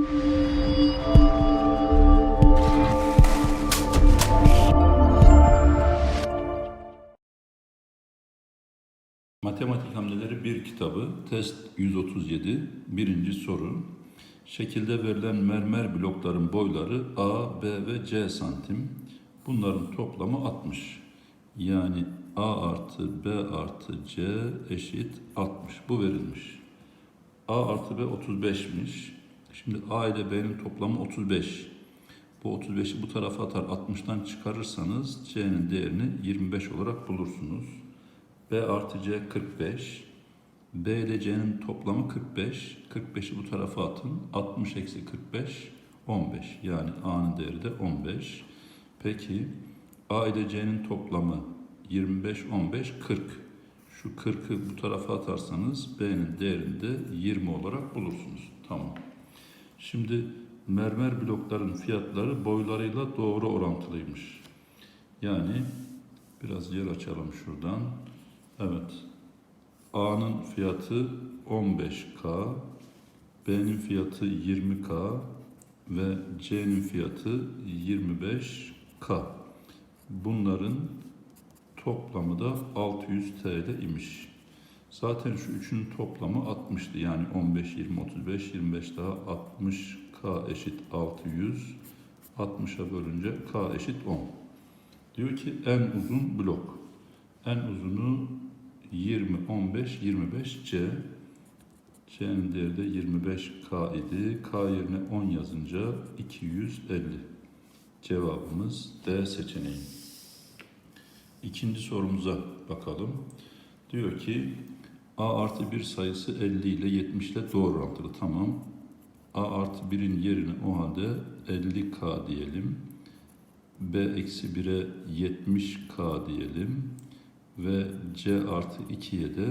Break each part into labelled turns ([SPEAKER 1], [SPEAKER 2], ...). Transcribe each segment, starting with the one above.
[SPEAKER 1] Matematik Hamleleri 1 kitabı, test 137, birinci soru. Şekilde verilen mermer blokların boyları A, B ve C santim. Bunların toplamı 60. Yani A artı B artı C eşit 60. Bu verilmiş. A artı B 35'miş. Şimdi A ile B'nin toplamı 35. Bu 35'i bu tarafa atar 60'tan çıkarırsanız C'nin değerini 25 olarak bulursunuz. B artı C 45. B ile C'nin toplamı 45. 45'i bu tarafa atın. 60 eksi 45 15. Yani A'nın değeri de 15. Peki A ile C'nin toplamı 25 15 40. Şu 40'ı bu tarafa atarsanız B'nin değerini de 20 olarak bulursunuz. Tamam. Şimdi mermer blokların fiyatları boylarıyla doğru orantılıymış. Yani biraz yer açalım şuradan. Evet. A'nın fiyatı 15K, B'nin fiyatı 20K ve C'nin fiyatı 25K. Bunların toplamı da 600 TL imiş. Zaten şu üçünün toplamı 60'tı. Yani 15, 20, 35, 25 daha 60K eşit 600. 60'a bölünce K eşit 10. Diyor ki en uzun blok. En uzunu 20, 15, 25 C. C'nin değeri de 25K idi. K yerine 10 yazınca 250. Cevabımız D seçeneği. İkinci sorumuza bakalım. Diyor ki A artı 1 sayısı 50 ile 70 ile doğru orantılı. Tamam. A artı 1'in yerine o halde 50K diyelim. B eksi 1'e 70K diyelim. Ve C artı 2'ye de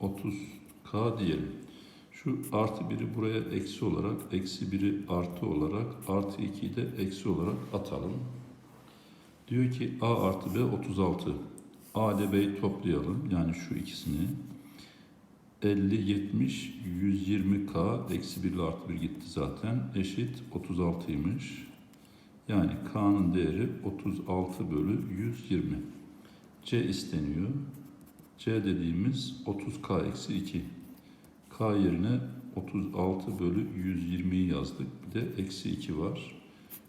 [SPEAKER 1] 30K diyelim. Şu artı 1'i buraya eksi olarak, eksi 1'i artı olarak, artı 2'yi de eksi olarak atalım. Diyor ki A artı B 36. A ile B'yi toplayalım. Yani şu ikisini. 50, 70, 120K eksi 1 ile artı 1 gitti zaten. Eşit 36'ymış. Yani K'nın değeri 36 bölü 120. C isteniyor. C dediğimiz 30K eksi 2. K yerine 36 bölü 120'yi yazdık. Bir de eksi 2 var.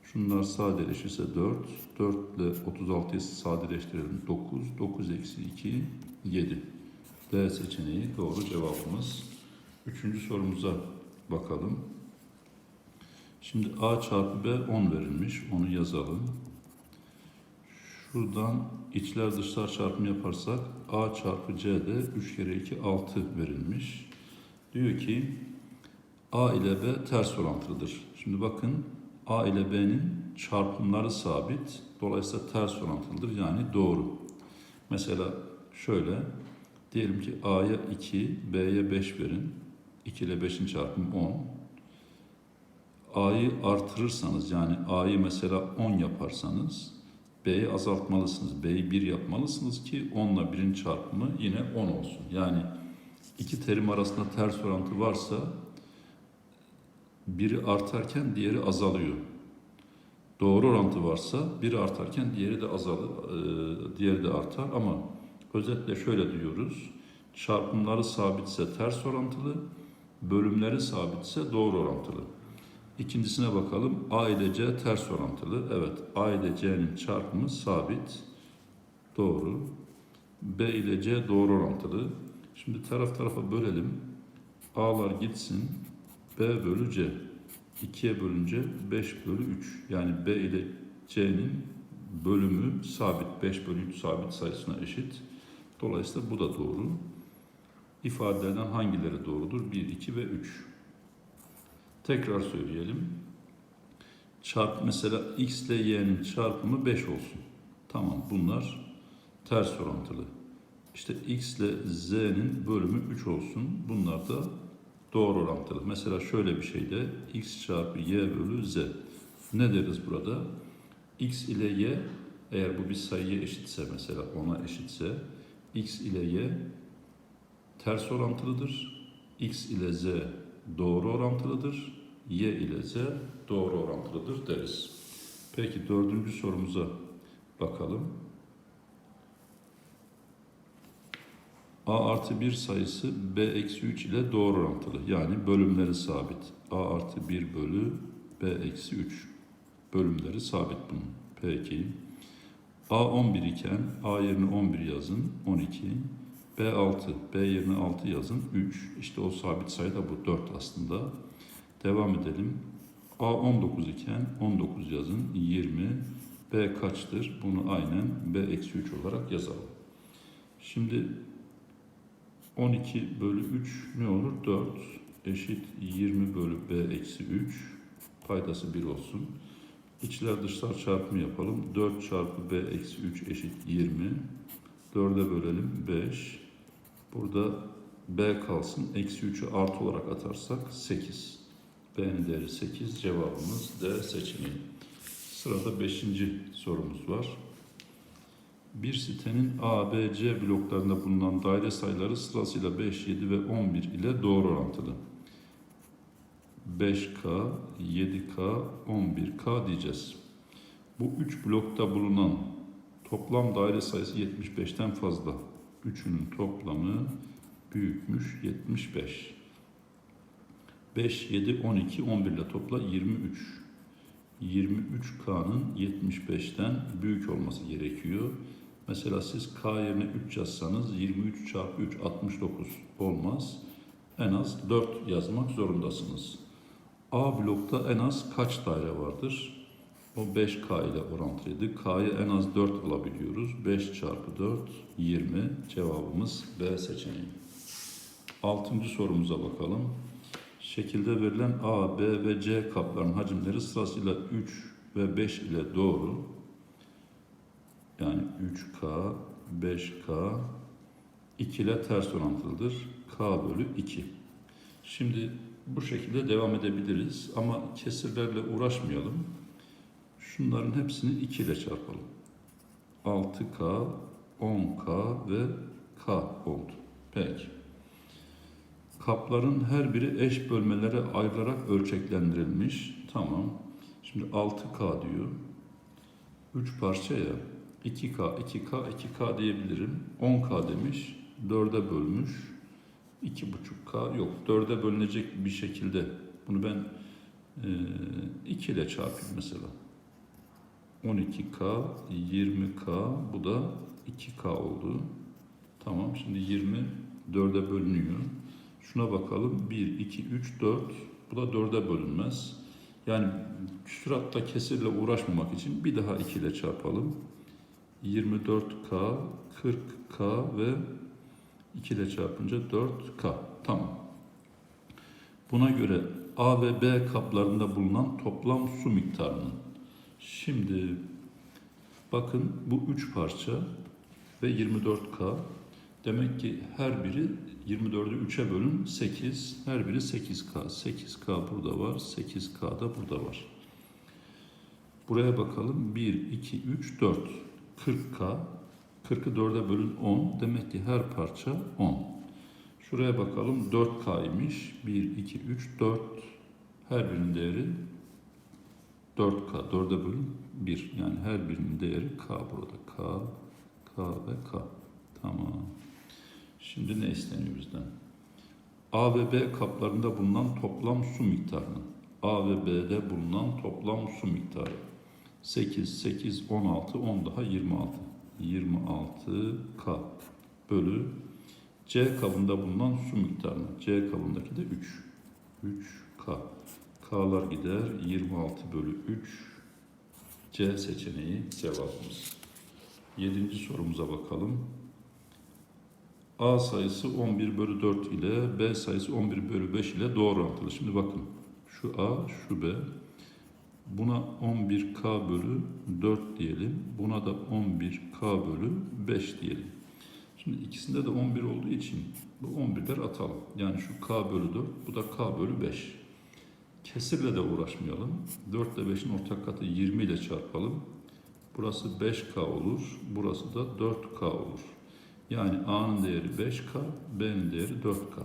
[SPEAKER 1] Şunlar sadeleşirse 4. 4 ile 36'yı sadeleştirelim. 9. 9 eksi 2 7. D seçeneği doğru cevabımız. Üçüncü sorumuza bakalım. Şimdi A çarpı B 10 verilmiş. Onu yazalım. Şuradan içler dışlar çarpımı yaparsak A çarpı C'de 3 kere 2 6 verilmiş. Diyor ki A ile B ters orantılıdır. Şimdi bakın A ile B'nin çarpımları sabit. Dolayısıyla ters orantılıdır. Yani doğru. Mesela şöyle diyelim ki A'ya 2, B'ye 5 verin. 2 ile 5'in çarpımı 10. A'yı artırırsanız yani A'yı mesela 10 yaparsanız B'yi azaltmalısınız. B'yi 1 yapmalısınız ki 10 ile 1'in çarpımı yine 10 olsun. Yani iki terim arasında ters orantı varsa biri artarken diğeri azalıyor. Doğru orantı varsa biri artarken diğeri de azalır, e, diğeri de artar ama özetle şöyle diyoruz. Çarpımları sabitse ters orantılı, bölümleri sabitse doğru orantılı. İkincisine bakalım. A ile C ters orantılı. Evet, A ile C'nin çarpımı sabit. Doğru. B ile C doğru orantılı. Şimdi taraf tarafa bölelim. A'lar gitsin. B bölü C. 2'ye bölünce 5 bölü 3. Yani B ile C'nin bölümü sabit. 5 bölü 3 sabit sayısına eşit. Dolayısıyla bu da doğru. İfadelerden hangileri doğrudur? 1, 2 ve 3. Tekrar söyleyelim. Çarp mesela x ile y'nin çarpımı 5 olsun. Tamam bunlar ters orantılı. İşte x ile z'nin bölümü 3 olsun. Bunlar da doğru orantılı. Mesela şöyle bir şeyde x çarpı y bölü z. Ne deriz burada? x ile y eğer bu bir sayıya eşitse mesela ona eşitse x ile y ters orantılıdır. x ile z doğru orantılıdır. Y ile Z doğru orantılıdır deriz. Peki dördüncü sorumuza bakalım. A artı 1 sayısı B eksi 3 ile doğru orantılı. Yani bölümleri sabit. A artı 1 bölü B eksi 3. Bölümleri sabit bunun. Peki. A 11 iken A yerine 11 yazın. 12. B 6. B yerine 6 yazın. 3. İşte o sabit sayı da bu 4 aslında. Devam edelim. A 19 iken 19 yazın. 20. B kaçtır? Bunu aynen B eksi 3 olarak yazalım. Şimdi 12 bölü 3 ne olur? 4 eşit 20 bölü B eksi 3 paydası 1 olsun. İçler dışlar çarpımı yapalım. 4 çarpı B eksi 3 eşit 20. 4'e bölelim 5. Burada B kalsın. Eksi 3'ü artı olarak atarsak 8. B'nin değeri 8. Cevabımız D seçeneği. Sırada 5. sorumuz var. Bir sitenin A, B, C bloklarında bulunan daire sayıları sırasıyla 5, 7 ve 11 ile doğru orantılı. 5K, 7K, 11K diyeceğiz. Bu üç blokta bulunan toplam daire sayısı 75'ten fazla. Üçünün toplamı büyükmüş 75. 5, 7, 12, 11 ile topla 23. 23K'nın 75'ten büyük olması gerekiyor. Mesela siz K yerine 3 yazsanız 23 çarpı 3 69 olmaz. En az 4 yazmak zorundasınız. A blokta en az kaç daire vardır? O 5K ile orantılıydı. K'yı en az 4 alabiliyoruz. 5 çarpı 4 20. Cevabımız B seçeneği. Altıncı sorumuza bakalım. Şekilde verilen A, B ve C kapların hacimleri sırasıyla 3 ve 5 ile doğru. Yani 3K, 5K, 2 ile ters orantılıdır. K bölü 2. Şimdi bu şekilde devam edebiliriz ama kesirlerle uğraşmayalım. Şunların hepsini 2 ile çarpalım. 6K, 10K ve K oldu. Peki. Kapların her biri eş bölmelere ayrılarak ölçeklendirilmiş. Tamam. Şimdi 6K diyor. 3 parça ya. 2K, 2K, 2K diyebilirim. 10K demiş. 4'e bölmüş. 2,5K yok. 4'e bölünecek bir şekilde. Bunu ben e, 2 ile çarpayım mesela. 12K, 20K, bu da 2K oldu. Tamam, şimdi 20 4'e bölünüyor. Şuna bakalım. 1, 2, 3, 4. Bu da 4'e bölünmez. Yani küsuratta kesirle uğraşmamak için bir daha 2 ile çarpalım. 24K, 40K ve 2 ile çarpınca 4K. Tamam. Buna göre A ve B kaplarında bulunan toplam su miktarının. Şimdi bakın bu 3 parça ve 24K. Demek ki her biri 24'ü 3'e bölün 8. Her biri 8K. 8K burada var. 8K da burada var. Buraya bakalım. 1, 2, 3, 4. 40K. 40'ı 4'e bölün 10. Demek ki her parça 10. Şuraya bakalım. 4K'ymış. 1, 2, 3, 4. Her birinin değeri 4K. 4'e bölün 1. Yani her birinin değeri K burada. K, K ve K. Tamam. Şimdi ne isteniyor bizden? A ve B kaplarında bulunan toplam su miktarının. A ve B'de bulunan toplam su miktarı. 8, 8, 16, 10 daha 26. 26 K bölü C kabında bulunan su miktarını. C kabındaki de 3. 3 K. K'lar gider. 26 bölü 3. C seçeneği cevabımız. Yedinci sorumuza bakalım. A sayısı 11 bölü 4 ile B sayısı 11 bölü 5 ile doğru orantılı. Şimdi bakın şu A, şu B. Buna 11K bölü 4 diyelim. Buna da 11K bölü 5 diyelim. Şimdi ikisinde de 11 olduğu için bu 11'ler atalım. Yani şu K bölü 4, bu da K bölü 5. Kesirle de uğraşmayalım. 4 ile 5'in ortak katı 20 ile çarpalım. Burası 5K olur. Burası da 4K olur. Yani A'nın değeri 5K, B'nin değeri 4K.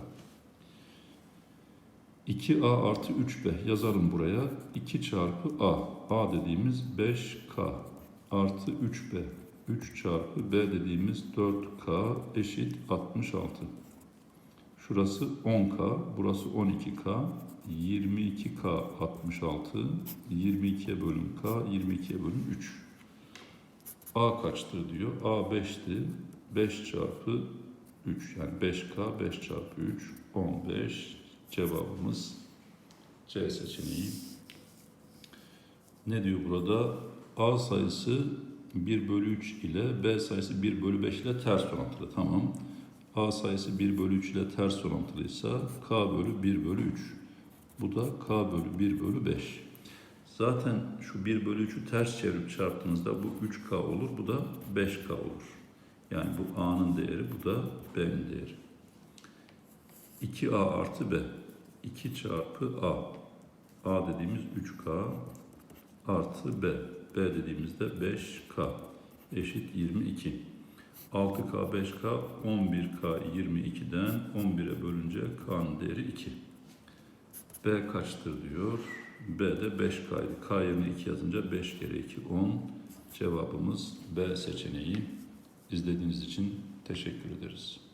[SPEAKER 1] 2A artı 3B yazalım buraya. 2 çarpı A. A dediğimiz 5K artı 3B. 3 çarpı B dediğimiz 4K eşit 66. Şurası 10K, burası 12K, 22K 66, 22'ye bölüm K, 22'ye bölüm 3. A kaçtır diyor. A 5'ti. 5 çarpı 3 yani 5K 5 çarpı 3 15 cevabımız C seçeneği. Ne diyor burada? A sayısı 1 bölü 3 ile B sayısı 1 bölü 5 ile ters orantılı. Tamam. A sayısı 1 bölü 3 ile ters orantılıysa K bölü 1 bölü 3. Bu da K bölü 1 bölü 5. Zaten şu 1 bölü 3'ü ters çevirip çarptığınızda bu 3K olur, bu da 5K olur. Yani bu A'nın değeri, bu da B'nin değeri. 2A artı B. 2 çarpı A. A dediğimiz 3K artı B. B dediğimizde 5K eşit 22. 6K 5K 11K 22'den 11'e bölünce K'nın değeri 2. B kaçtır diyor. B de 5K'ydı. K yerine 2 yazınca 5 kere 2 10. Cevabımız B seçeneği. İzlediğiniz için teşekkür ederiz.